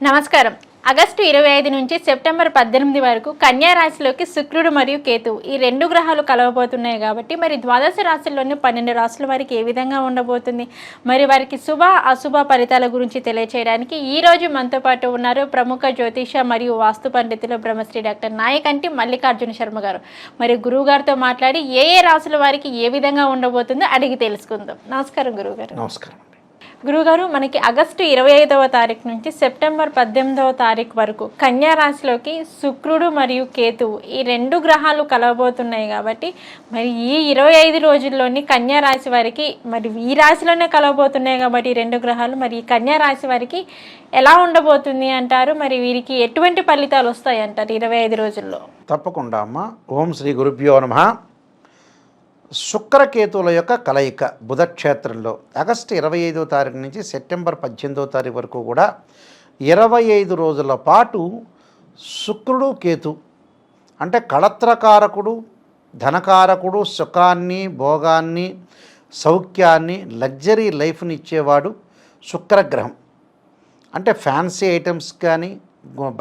నమస్కారం. ఆగస్టు ఇరవై ఐదు నుంచి సెప్టెంబర్ పద్దెనిమిది వరకు కన్యా రాశిలోకి శుక్రుడు మరియు కేతువు ఈ రెండు గ్రహాలు కలవబోతున్నాయి కాబట్టి మరి ద్వాదశ రాశుల్లోని పన్నెండు రాశుల వారికి ఏ విధంగా ఉండబోతుంది? మరి వారికి శుభ అశుభ ఫలితాల గురించి తెలియచేయడానికి ఈ రోజు మనతో పాటు ఉన్నారు ప్రముఖ జ్యోతిష మరియు వాస్తు పండితులు బ్రహ్మశ్రీ డాక్టర్ నాయకంటి మల్లికార్జున శర్మ గారు. మరి గురువు గారితో మాట్లాడి ఏ ఏ రాశుల వారికి ఏ విధంగా ఉండబోతుందో అడిగి తెలుసుకుందాం. నమస్కారం గురువు గారు. నమస్కారం. గురుగారు మనకి ఆగస్టు ఇరవై ఐదవ తారీఖు నుంచి సెప్టెంబర్ పద్దెనిమిదవ తారీఖు వరకు కన్యా రాశిలోకి శుక్రుడు మరియు కేతువు ఈ రెండు గ్రహాలు కలవబోతున్నాయి కాబట్టి మరి ఈ ఇరవై ఐదు రోజుల్లోని కన్యా రాశి వారికి మరి ఈ రాశిలోనే కలవబోతున్నాయి కాబట్టి ఈ రెండు గ్రహాలు మరి ఈ కన్యా రాశి వారికి ఎలా ఉండబోతుంది అంటారు? మరి వీరికి ఎటువంటి ఫలితాలు వస్తాయి అంటారు ఇరవై ఐదు రోజుల్లో? తప్పకుండా అమ్మ. ఓం శ్రీ గురుభ్యో నమ. శుక్రకేతువుల యొక్క కలయిక బుధక్షేత్రంలో. ఆగస్టు ఇరవై ఐదో తారీఖు నుంచి సెప్టెంబర్ పద్దెనిమిదో తారీఖు వరకు కూడా ఇరవై ఐదు రోజుల పాటు శుక్రుడు కేతు అంటే కళత్రకారకుడు ధనకారకుడు సుఖాన్ని భోగాన్ని సౌఖ్యాన్ని లగ్జరీ లైఫ్ని ఇచ్చేవాడు శుక్రగ్రహం. అంటే ఫ్యాన్సీ ఐటమ్స్ కానీ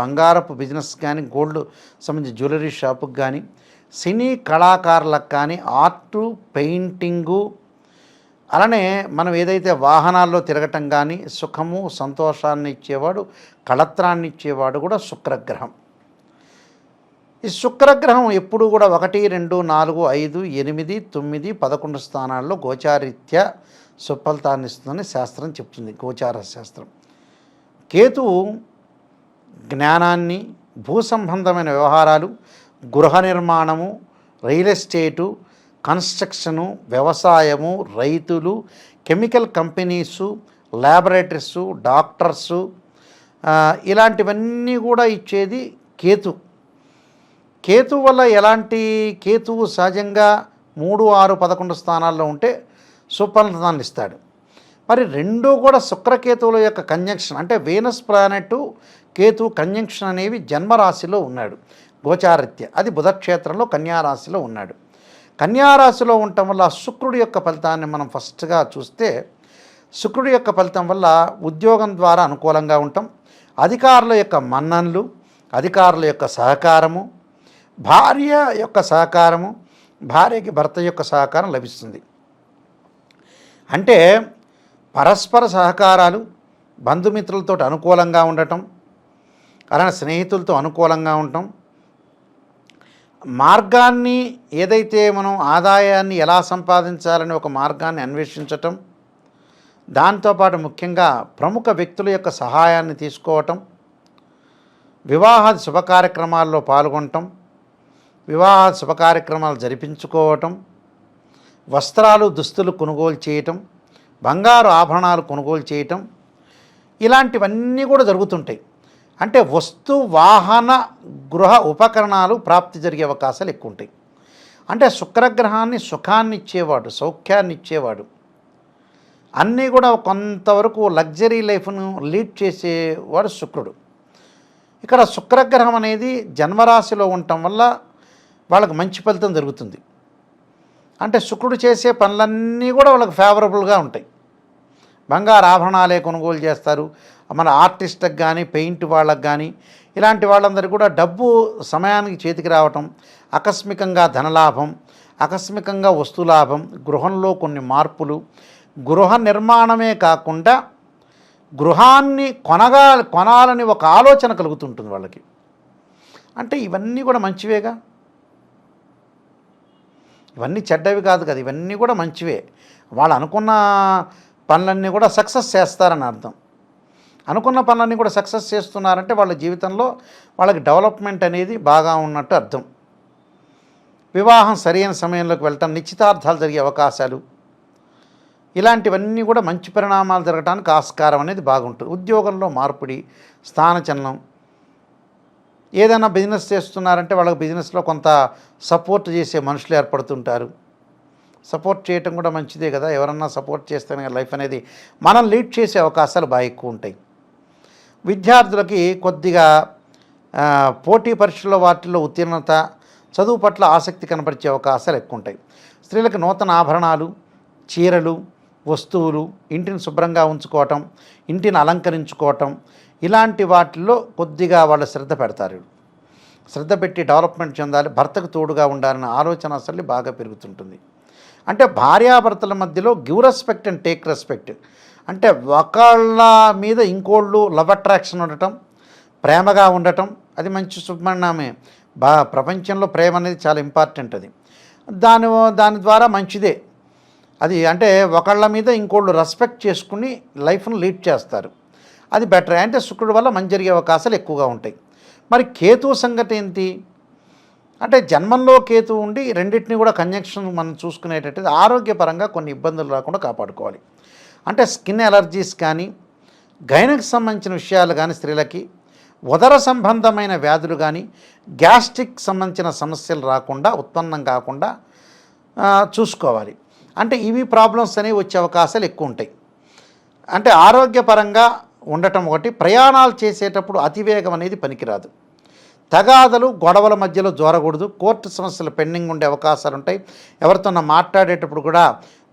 బంగారపు బిజినెస్ కానీ గోల్డ్ సంబంధించి జ్యువెలరీ షాపుకి కానీ సినీ కళాకారులకు కానీ ఆర్టు పెయింటింగు అలానే మనం ఏదైతే వాహనాల్లో తిరగటం కానీ సుఖము సంతోషాన్ని ఇచ్చేవాడు కళత్రాన్ని ఇచ్చేవాడు కూడా శుక్రగ్రహం. ఈ శుక్రగ్రహం ఎప్పుడు కూడా ఒకటి రెండు నాలుగు ఐదు ఎనిమిది తొమ్మిది పదకొండు స్థానాల్లో గోచారీత్య సుఫలితాన్ని ఇస్తుందని శాస్త్రం చెప్తుంది గోచార శాస్త్రం. కేతువు జ్ఞానాన్ని భూ సంబంధమైన వ్యవహారాలు గృహ నిర్మాణము రియల్ ఎస్టేటు కన్స్ట్రక్షను వ్యవసాయము రైతులు కెమికల్ కంపెనీసు ల్యాబొరేటరీసు డాక్టర్సు ఇలాంటివన్నీ కూడా ఇచ్చేది కేతు. కేతు వల్ల ఎలాంటి కేతువు సహజంగా మూడు ఆరు పదకొండు స్థానాల్లో ఉంటే సుఫలితాన్ని ఇస్తాడు. మరి రెండు కూడా శుక్రకేతువుల యొక్క కంజంక్షన్ అంటే వీనస్ ప్లానెట్ కేతు కంజంక్షన్ అనేవి జన్మరాశిలో ఉన్నాడు. గోచారిత్య. అది బుధక్షేత్రంలో కన్యారాశిలో ఉన్నాడు. కన్యారాశిలో ఉండటం వల్ల శుక్రుడి యొక్క ఫలితాన్ని మనం ఫస్ట్గా చూస్తే శుక్రుడి యొక్క ఫలితం వల్ల ఉద్యోగం ద్వారా అనుకూలంగా ఉంటాం. అధికారుల యొక్క మన్ననలు అధికారుల యొక్క సహకారము భార్య యొక్క సహకారము భార్యకి భర్త యొక్క సహకారం లభిస్తుంది. అంటే పరస్పర సహకారాలు బంధుమిత్రులతో అనుకూలంగా ఉండటం అలానే స్నేహితులతో అనుకూలంగా ఉండటం మార్గాన్ని ఏదైతే మనం ఆదాయాన్ని ఎలా సంపాదించాలని ఒక మార్గాన్ని అన్వేషించటం దాంతోపాటు ముఖ్యంగా ప్రముఖ వ్యక్తుల యొక్క సహాయాన్ని తీసుకోవటం వివాహ శుభ కార్యక్రమాల్లో పాల్గొనటం వివాహ శుభ కార్యక్రమాలు జరిపించుకోవటం వస్త్రాలు దుస్తులు కొనుగోలు చేయటం బంగారు ఆభరణాలు కొనుగోలు చేయటం ఇలాంటివన్నీ కూడా జరుగుతుంటాయి. అంటే వస్తు వాహన గృహ ఉపకరణాలు ప్రాప్తి జరిగే అవకాశాలు ఎక్కువ ఉంటాయి అంటే శుక్రగ్రహాన్ని సుఖాన్ని ఇచ్చేవాడు సౌఖ్యాన్ని ఇచ్చేవాడు. అన్నీ కూడా కొంతవరకు లగ్జరీ లైఫ్ను లీడ్ చేసేవాడు శుక్రుడు. ఇక్కడ శుక్రగ్రహం అనేది జన్మరాశిలో ఉండటం వల్ల వాళ్ళకి మంచి ఫలితం జరుగుతుంది. అంటే శుక్రుడు చేసే పనులన్నీ కూడా వాళ్ళకి ఫేవరబుల్గా ఉంటాయి. బంగారు ఆభరణాలే కొనుగోలు చేస్తారు మన ఆర్టిస్ట్కి కానీ పెయింట్ వాళ్ళకి కానీ ఇలాంటి వాళ్ళందరికీ కూడా డబ్బు సమయానికి చేతికి రావటం ఆకస్మికంగా ధనలాభం ఆకస్మికంగా వస్తులాభం గృహంలో కొన్ని మార్పులు గృహ నిర్మాణమే కాకుండా గృహాన్ని కొనగా కొనాలని ఒక ఆలోచన కలుగుతుంటుంది వాళ్ళకి. అంటే ఇవన్నీ కూడా మంచివేగా? ఇవన్నీ చెడ్డవి కాదు కదా ఇవన్నీ కూడా మంచివే. వాళ్ళు అనుకున్న పనులన్నీ కూడా సక్సెస్ చేస్తారని అర్థం. అనుకున్న పనులన్నీ కూడా సక్సెస్ చేస్తున్నారంటే వాళ్ళ జీవితంలో వాళ్ళకి డెవలప్మెంట్ అనేది బాగా ఉన్నట్టు అర్థం. వివాహం సరైన సమయంలోకి వెళ్ళటం నిశ్చితార్థాలు జరిగే అవకాశాలు ఇలాంటివన్నీ కూడా మంచి పరిణామాలు జరగడానికి ఆస్కారం అనేది బాగుంటుంది. ఉద్యోగంలో మార్పిడి స్థానచలనం ఏదైనా బిజినెస్ చేస్తున్నారంటే వాళ్ళకి బిజినెస్లో కొంత సపోర్ట్ చేసే మనుషులు ఏర్పడుతుంటారు. సపోర్ట్ చేయటం కూడా మంచిదే కదా. ఎవరన్నా సపోర్ట్ చేస్తేనే లైఫ్ అనేది మనం లీడ్ చేసే అవకాశాలు బాగా ఎక్కువ ఉంటాయి. విద్యార్థులకి కొద్దిగా పోటీ పరీక్షల్లో వాటిల్లో ఉత్తీర్ణత చదువు పట్ల ఆసక్తి కనపరిచే అవకాశాలు ఎక్కువ ఉంటాయి స్త్రీలకు నూతన ఆభరణాలు చీరలు వస్తువులు ఇంటిని శుభ్రంగా ఉంచుకోవటం ఇంటిని అలంకరించుకోవటం ఇలాంటి వాటిల్లో కొద్దిగా వాళ్ళు శ్రద్ధ పెడతారు. శ్రద్ధ పెట్టి డెవలప్మెంట్ చెందాలి భర్తకు తోడుగా ఉండాలనే ఆలోచన అసలు బాగా పెరుగుతుంటుంది. అంటే భార్యాభర్తల మధ్యలో give respect and take respect అంటే ఒకళ్ళ మీద ఇంకోళ్ళు లవ్ అట్రాక్షన్ ఉండటం ప్రేమగా ఉండటం అది మంచి శుభ్మన్నామే బా ప్రపంచంలో ప్రేమ అనేది చాలా ఇంపార్టెంట్ అది. దాని దాని ద్వారా మంచిదే. అది అంటే ఒకళ్ళ మీద ఇంకోళ్ళు రెస్పెక్ట్ చేసుకుని లైఫ్ను లీడ్ చేస్తారు. అది బెటర్. అంటే శుక్రుడు వల్ల మంచి జరిగే అవకాశాలు ఎక్కువగా ఉంటాయి. మరి కేతు సంగతి ఏంటి? అంటే జన్మంలో కేతు ఉండి రెండింటిని కూడా కన్యక్షన్ మనం చూసుకునేటట్టు ఆరోగ్యపరంగా కొన్ని ఇబ్బందులు రాకుండా కాపాడుకోవాలి. అంటే స్కిన్ ఎలర్జీస్ కానీ గైనకు సంబంధించిన విషయాలు కానీ స్త్రీలకి ఉదర సంబంధమైన వ్యాధులు కానీ గ్యాస్ట్రిక్ సంబంధించిన సమస్యలు రాకుండా ఉత్పన్నం కాకుండా చూసుకోవాలి. అంటే ఇవి ప్రాబ్లమ్స్ అనేవి వచ్చే అవకాశాలు ఎక్కువ ఉంటాయి. అంటే ఆరోగ్యపరంగా ఉండటం ఒకటి ప్రయాణాలు చేసేటప్పుడు అతివేగం అనేది పనికిరాదు. తగాదలు గొడవల మధ్యలో జోరకూడదు. కోర్టు సమస్యలు పెండింగ్ ఉండే అవకాశాలు ఉంటాయి. ఎవరితోన్నా మాట్లాడేటప్పుడు కూడా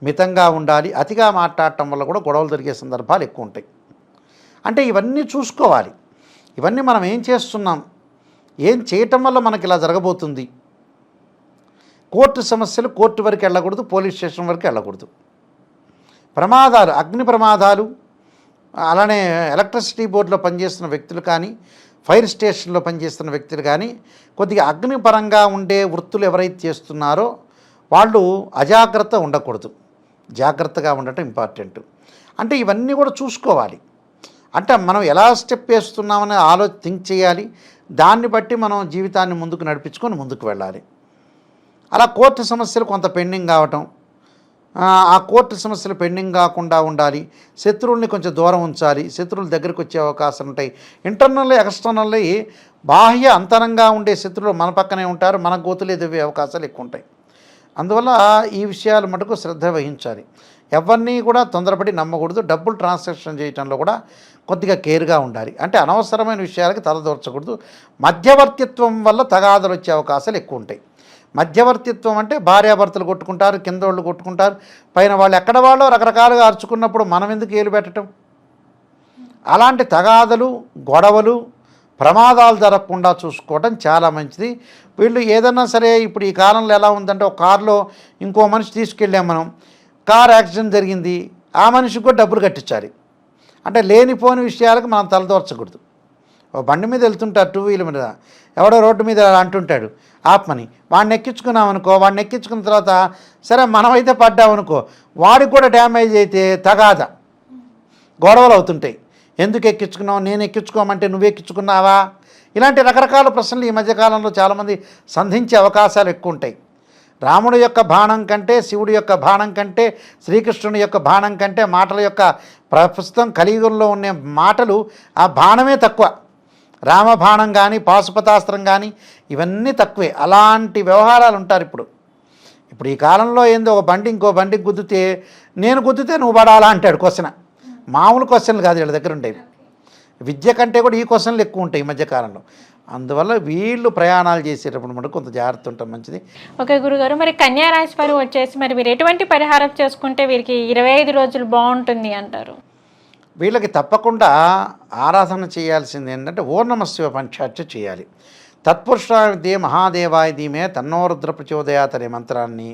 మితంగా ఉండాలి అతిగా మాట్లాడటం వల్ల కూడా గొడవలు జరిగే సందర్భాలు ఎక్కువ ఉంటాయి. అంటే ఇవన్నీ చూసుకోవాలి. ఇవన్నీ మనం ఏం చేస్తున్నాం? ఏం చేయటం వల్ల మనకి ఇలా జరగబోతుంది? కోర్టు సమస్యలు కోర్టు వరకు వెళ్ళకూడదు పోలీస్ స్టేషన్ వరకు వెళ్ళకూడదు. ప్రమాదాలు అగ్ని ప్రమాదాలు అలానే ఎలక్ట్రిసిటీ బోర్డులో పనిచేస్తున్న వ్యక్తులు కానీ ఫైర్ స్టేషన్లో పనిచేస్తున్న వ్యక్తులు కానీ కొద్దిగా అగ్నిపరంగా ఉండే వృత్తులు ఎవరైతే చేస్తున్నారో వాళ్ళు అజాగ్రత్త ఉండకూడదు. జాగ్రత్తగా ఉండటం ఇంపార్టెంట్. అంటే ఇవన్నీ కూడా చూసుకోవాలి. అంటే మనం ఎలా స్టెప్ వేస్తున్నామని ఆలోచి థింక్ చేయాలి. దాన్ని బట్టి మనం జీవితాన్ని ముందుకు నడిపించుకొని ముందుకు వెళ్ళాలి. అలా కోర్టు సమస్యలు కొంత పెండింగ్ కావటం ఆ, కోర్టు సమస్యలు పెండింగ్ కాకుండా ఉండాలి. శత్రువుల్ని కొంచెం దూరం ఉంచాలి. శత్రువుల దగ్గరికి వచ్చే అవకాశం ఉంటాయి. ఇంటర్నల్ ఎక్స్టర్నల్లీ బాహ్య అంతరంగా ఉండే శత్రువులు మన పక్కనే ఉంటారు. మన గోతులు ఎదివే అవకాశాలు ఎక్కువ ఉంటాయి. అందువల్ల ఈ విషయాలు మటుకు శ్రద్ధ వహించాలి. ఎవరిని కూడా తొందరపడి నమ్మకూడదు. డబ్బులు ట్రాన్సాక్షన్ చేయటంలో కూడా కొద్దిగా కేర్గా ఉండాలి. అంటే అనవసరమైన విషయాలకి తలదూర్చకూడదు మధ్యవర్తిత్వం వల్ల తగాదలు వచ్చే అవకాశాలు ఎక్కువ ఉంటాయి. మధ్యవర్తిత్వం అంటే భార్యాభర్తలు కొట్టుకుంటారు కింద వాళ్ళు కొట్టుకుంటారు. పైన వాళ్ళు ఎక్కడ వాళ్ళు రకరకాలుగా అరుచుకున్నప్పుడు మనం ఎందుకు ఏలు పెట్టడం అలాంటి తగాదలు గొడవలు ప్రమాదాలు జరగకుండా చూసుకోవడం చాలా మంచిది. వీళ్ళు ఏదన్నా సరే ఇప్పుడు ఈ కాలంలో ఎలా ఉందంటే ఒక కారులో ఇంకో మనిషి తీసుకెళ్ళాం మనం. కార్ యాక్సిడెంట్ జరిగింది. ఆ మనిషికి కూడా డబ్బులు కట్టించాలి. అంటే లేనిపోని విషయాలకు మనం తలదోర్చకూడదు ఓ బండి మీద వెళ్తుంటారు టూ వీలర్ మీద. ఎవడో రోడ్డు మీద అంటుంటాడు. ఆత్మని వాడిని ఎక్కించుకున్నాం అనుకో వాడిని ఎక్కించుకున్న తర్వాత సరే మనమైతే పడ్డామనుకో వాడికి కూడా డ్యామేజ్ అయితే తగాద. గొడవలు అవుతుంటాయి. ఎందుకు ఎక్కించుకున్నావు? నేను ఎక్కించుకోమంటే నువ్వు ఎక్కించుకున్నావా? ఇలాంటి రకరకాల ప్రశ్నలు ఈ మధ్యకాలంలో చాలామంది సంధించే అవకాశాలు ఎక్కువ ఉంటాయి రాముడు యొక్క బాణం కంటే శివుడి యొక్క బాణం కంటే శ్రీకృష్ణుని యొక్క బాణం కంటే మాటల యొక్క ప్రస్తుతం కలియుగంలో ఉండే మాటలు ఆ బాణమే తక్కువ. రామబాణం కానీ పాశుపతాస్త్రం కానీ ఇవన్నీ తక్కువే. అలాంటి వ్యవహారాలు ఉంటారు ఇప్పుడు. ఇప్పుడు ఈ కాలంలో ఏందో ఒక బండి ఇంకో బండికి గుద్దితే నేను గుద్దితే నువ్వు పడాలా? అంటాడు క్వశ్చన్. మామూలు క్వశ్చన్లు కాదు వీళ్ళ దగ్గర ఉండేవి విద్య కంటే కూడా ఈ క్వశ్చన్లు ఎక్కువ ఉంటాయి ఈ మధ్యకాలంలో అందువల్ల వీళ్ళు ప్రయాణాలు చేసేటప్పుడు మనకు కొంత జాగ్రత్త ఉండటం మంచిది. ఓకే గురుగారు మరి కన్యా రాశి వారు వచ్చేసి మరి మీరు ఎటువంటి పరిహారం చేసుకుంటే వీరికి ఇరవై ఐదు రోజులు బాగుంటుంది అంటారు? వీళ్ళకి తప్పకుండా ఆరాధన చేయాల్సింది ఏంటంటే ఓర్ణమశివ పంచాక్ష చేయాలి. తత్పురుషాదే మహాదేవాయ ధీమే తన్నోరుద్ర ప్రచోదయాత్ అనే మంత్రాన్ని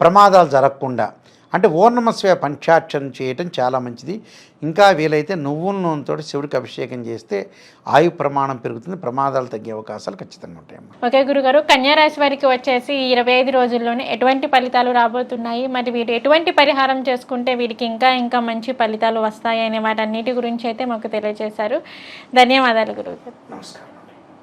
ప్రమాదాలు జరగకుండా అంటే ఓర్ణమశివ పంచాక్షరం చేయటం చాలా మంచిది. ఇంకా వీలైతే నువ్వుల నూనెతో శివుడికి అభిషేకం చేస్తే ఆయు ప్రమాణం పెరుగుతుంది ప్రమాదాలు తగ్గే అవకాశాలు ఖచ్చితంగా ఉంటాయమ్మా. ఓకే గురుగారు కన్యా రాశి వారికి వచ్చేసి ఇరవై ఐదు రోజుల్లోనే ఎటువంటి ఫలితాలు రాబోతున్నాయి? మరి వీరు ఎటువంటి పరిహారం చేసుకుంటే వీరికి ఇంకా ఇంకా మంచి ఫలితాలు వస్తాయి అనే వాటన్నిటి గురించి అయితే మాకు తెలియజేశారు. ధన్యవాదాలు గురుగారు. నమస్కారం.